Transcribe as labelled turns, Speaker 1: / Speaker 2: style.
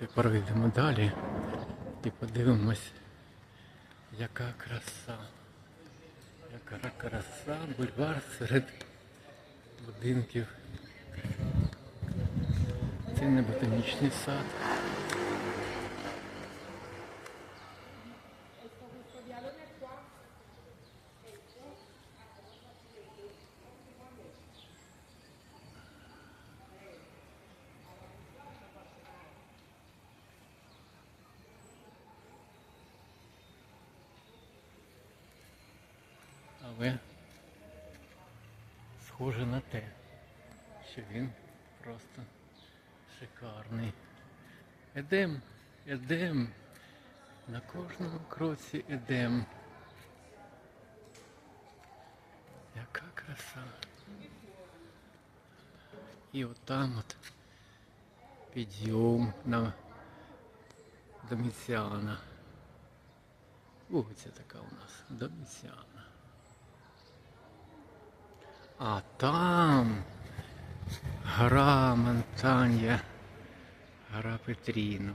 Speaker 1: Тепер йдемо далі і подивимось, яка краса. Яка краса, бульвар серед будинків. Це не ботанічний сад. Але схоже на те, що він просто шикарний. Едем, едем. На кожному кроці едем. Яка краса. І отам от підйом на Доміціана. Вулиця така у нас. Доміціана. А там гора Монтанья, гора Петріно.